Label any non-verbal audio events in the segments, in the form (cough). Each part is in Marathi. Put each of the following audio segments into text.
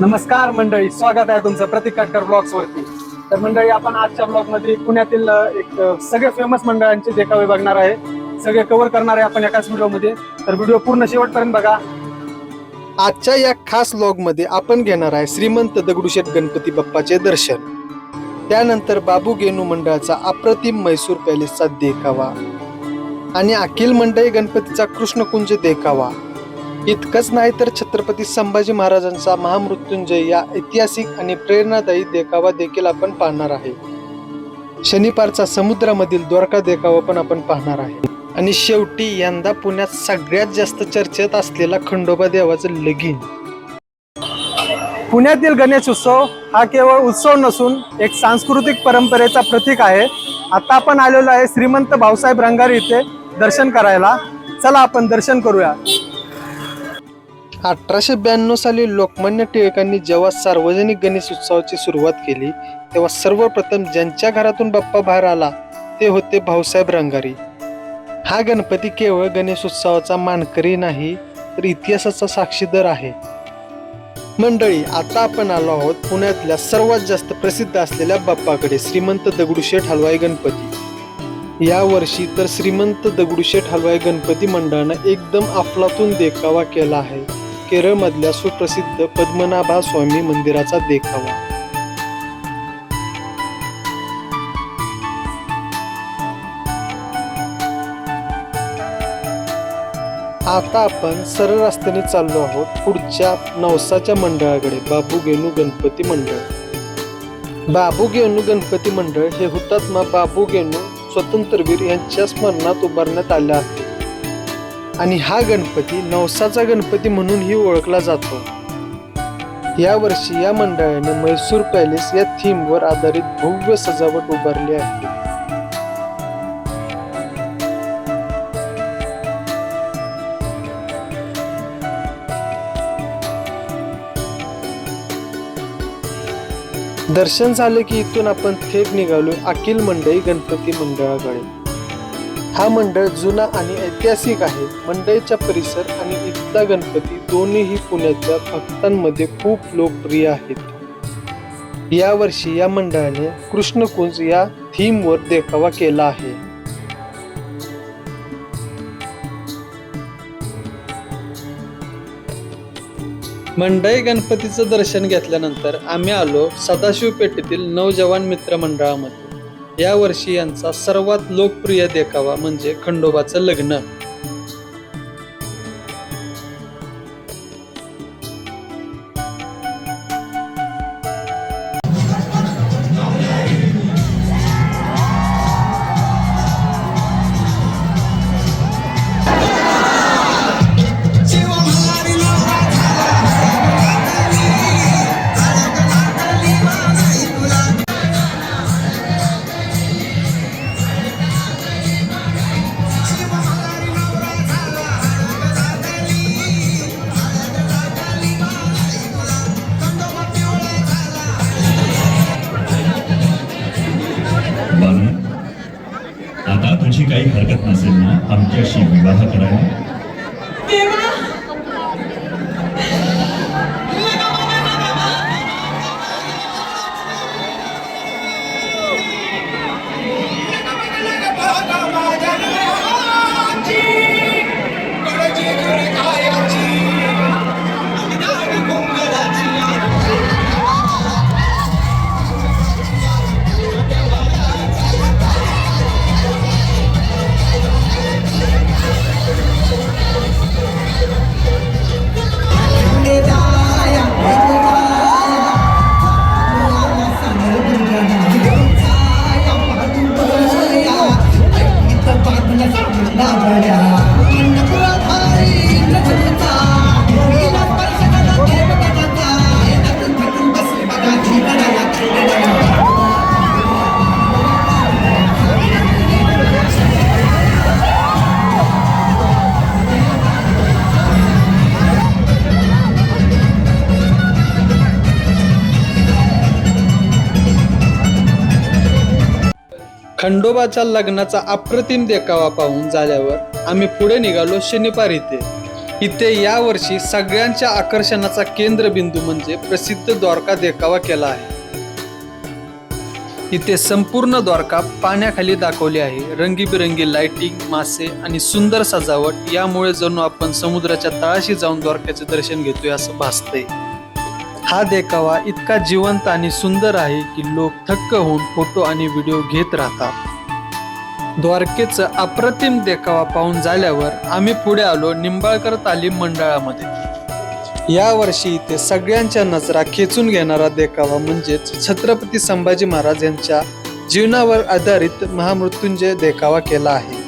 नमस्कार मंडळी स्वागत आहे तुमचं प्रतीक काटकर ब्लॉग्स वरती. तर मंडळी आपण आजच्या ब्लॉगमध्ये पुण्यातील एक सगळे फेमस मंडळांचे देखावे बघणार आहे सगळे कव्हर करणार आहे आपण एकाच व्हिडिओमध्ये. तर व्हिडिओ पूर्ण शेवटपर्यंत बघा. आजच्या या खासमध्ये आपण घेणार आहे श्रीमंत दगडूशेठ गणपती बाप्पाचे दर्शन. त्यानंतर बाबू गेनू मंडळाचा अप्रतिम मैसूर पॅलेसचा देखावा. आणि अखिल मंडळी गणपतीचा कृष्णकुंज देखावा. इतकंच नाही तर छत्रपती संभाजी महाराजांचा महामृत्युंजय या ऐतिहासिक आणि प्रेरणादायी देखावा देखील आपण पाहणार आहे. शनिपारचा समुद्रामधील द्वारका देखावा पण आपण पाहणार आहे. आणि शेवटी यंदा पुण्यात सगळ्यात जास्त चर्चेत असलेला खंडोबा देवाचं लगीन. पुण्यातील गणेश उत्सव हा केवळ उत्सव नसून एक सांस्कृतिक परंपरेचा प्रतीक आहे. आता आपण आलेलो आहे श्रीमंत भाऊसाहेब रंगारी इथे दर्शन करायला. चला आपण दर्शन करूया. अठराशे ब्याण्णव साली लोकमान्य टिळकांनी जेव्हा सार्वजनिक गणेश उत्सवाची सुरुवात केली तेव्हा सर्वप्रथम ज्यांच्या घरातून बाप्पा बाहेर आला ते होते भाऊसाहेब रंगारी. हा गणपती केवळ गणेश उत्सवाचा मानकरी नाही तर इतिहासाचा साक्षीदार आहे. मंडळी आता आपण आलो आहोत पुण्यातल्या सर्वात जास्त प्रसिद्ध असलेल्या बाप्पाकडे श्रीमंत दगडूशेठ हलवाई गणपती. या वर्षी तर श्रीमंत दगडूशेठ हलवाई गणपती मंडळानं एकदम अफलातून देखावा केला आहे. केरळमधल्या सुप्रसिद्ध पद्मनाभा स्वामी मंदिराचा देखावा. आता आपण सरळ रस्त्याने चाललो आहोत पुढच्या नवसाच्या मंडळाकडे बाबू गेनू गणपती मंडळ. बाबू गेनू गणपती मंडळ हे हुतात्मा बाबू गेनू स्वतंत्रवीर यांच्या स्मरणात उभारण्यात आले आहे. आणि हा गणपती नवसाचा गणपती म्हणूनही ओळखला जातो. या वर्षी या मंडळाने म्हैसूर पॅलेस या थीमवर आधारित भव्य सजावट उभारली आहे. दर्शन झालं की इथून आपण थेट निघालो अखिल मंडई गणपती मंडळाकडे. हा मंडळ जुना आणि ऐतिहासिक आहे. मंडळीचा परिसर आणि इथला गणपती दोन्हीही पुण्याच्या भक्तांमध्ये खूप लोकप्रिय आहेत. यावर्षी या मंडळाने कृष्णकुंज या थीमवर देखावा केला आहे. मंडई गणपतीचं दर्शन घेतल्यानंतर आम्ही आलो सदाशिव पेठेतील नवजवान मित्र मंडळामध्ये. यावर्षी यांचा सर्वात लोकप्रिय देखावा म्हणजे खंडोबाचं लग्न. बानू आता तुझी काही हरकत नसेल ना आमच्याशी विवाह करायला. আপনারা खंडोबाच्या लग्नाचा अप्रतिम देखावा पाहून झाल्यावर आम्ही पुढे निघालो शनिपार इथे. इथे यावर्षी सगळ्यांच्या आकर्षणाचा केंद्रबिंदू म्हणजे प्रसिद्ध द्वारका देखावा केला आहे. इथे संपूर्ण द्वारका पाण्याखाली दाखवली आहे. रंगीबिरंगी लाइटिंग मासे आणि सुंदर सजावट यामुळे जणू आपण समुद्राच्या तळाशी जाऊन द्वारकाचे दर्शन घेतोय असं भासतंय. हा देखावा इतका जिवंत आणि सुंदर आहे की लोक थक्क होऊन फोटो आणि व्हिडिओ घेत राहतात. द्वारकेचं अप्रतिम देखावा पाहून झाल्यावर आम्ही पुढे आलो निंबाळकर तालीम मंडळामध्ये. यावर्षी इथे सगळ्यांच्या नजरा खेचून घेणारा देखावा म्हणजेच छत्रपती संभाजी महाराज यांच्या जीवनावर आधारित महामृत्युंजय देखावा केला आहे.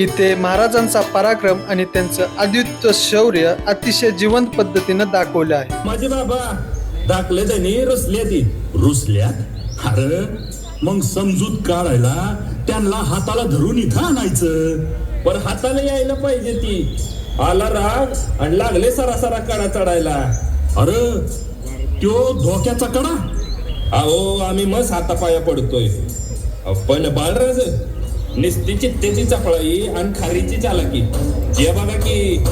इथे महाराजांचा पराक्रम आणि त्यांचं अद्वितीय शौर्य अतिशय जिवंत पद्धतीनं दाखवलं आहे. माझे बाबा दाखले त्यांनी रुसल्या ती. रुसल्यात? अरे मग समजूत काढायला त्यांना हाताला धरून इथं आणायचं. पण हाताला यायला पाहिजे ती. आला राग आणि लागले सरासरा कडा चढायला. अरे त्यो धोक्याचा कडा? अहो आम्ही मस हातापाया पडतोय. अहो, पण बाळराज निस्ती चित्तेची चपळाई आणि खारीची चालाकी. जे बघा की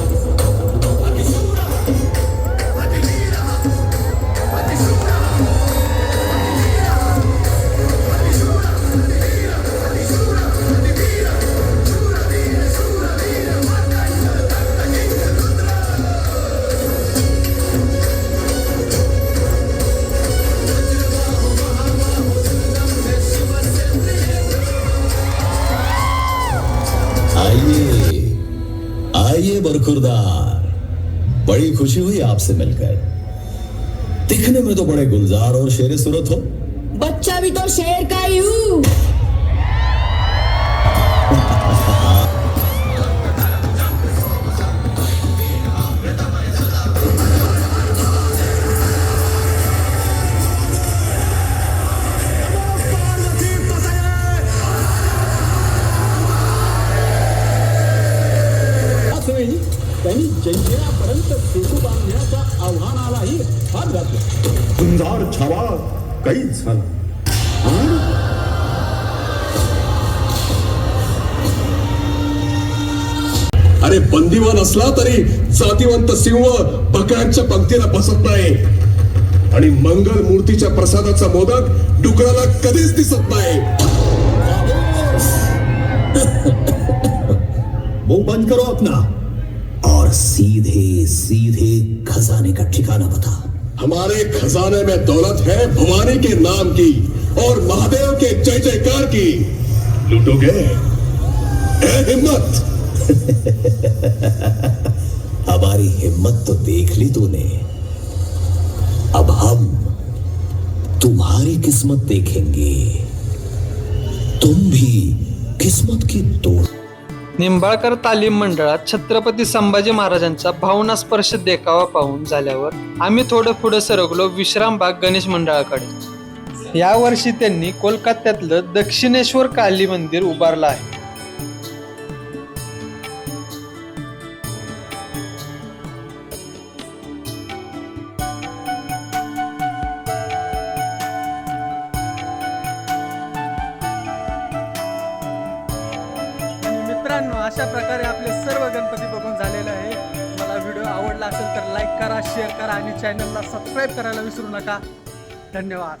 आइए बरखुरदार। बड़ी खुशी हुई आपसे मिलकर। दिखने में तो बड़े गुलजार और शेर सूरत हो। बच्चा भी तो शेर का ही हूँ। त्यांनी जंजिरापर्यंत सेतू बांधण्याच्या आव्हानालाही हात घातला. गुंजार छावा काहीच झाला. अरे बंदीवान असला तरी जातीवंत सिंह बकऱ्यांच्या पंक्तीला बसत नाही. आणि मंगल मूर्तीच्या प्रसादाचा मोदक डुकराला कधीच दिसत नाही. (laughs) मुंह बंद करो अपना. और सीधे सीधे खजाने का ठिकाना बता। हमारे खजाने में दौलत है भवानी के नाम की और महादेव के जय जयकार की। लूटोगे? हिम्मत! (laughs) हमारी हिम्मत तो देख ली तूने। अब हम तुम्हारी किस्मत देखेंगे। तुम भी किस्मत की तोड़। निंबाळकर तालीम मंडळात छत्रपती संभाजी महाराजांचा भावना स्पर्श देखावा पाहून झाल्यावर आम्ही थोडं पुढे सरकलो विश्रामबाग गणेश मंडळाकडे. यावर्षी त्यांनी कोलकात्यातलं दक्षिणेश्वर काली मंदिर उभारलं आहे. अशा प्रकारे आपले सर्व गणपती बघून झालेलं आहे. मला व्हिडिओ आवडला असेल तर लाईक करा शेअर करा आणि चॅनलला सबस्क्राईब करायला विसरू नका. धन्यवाद.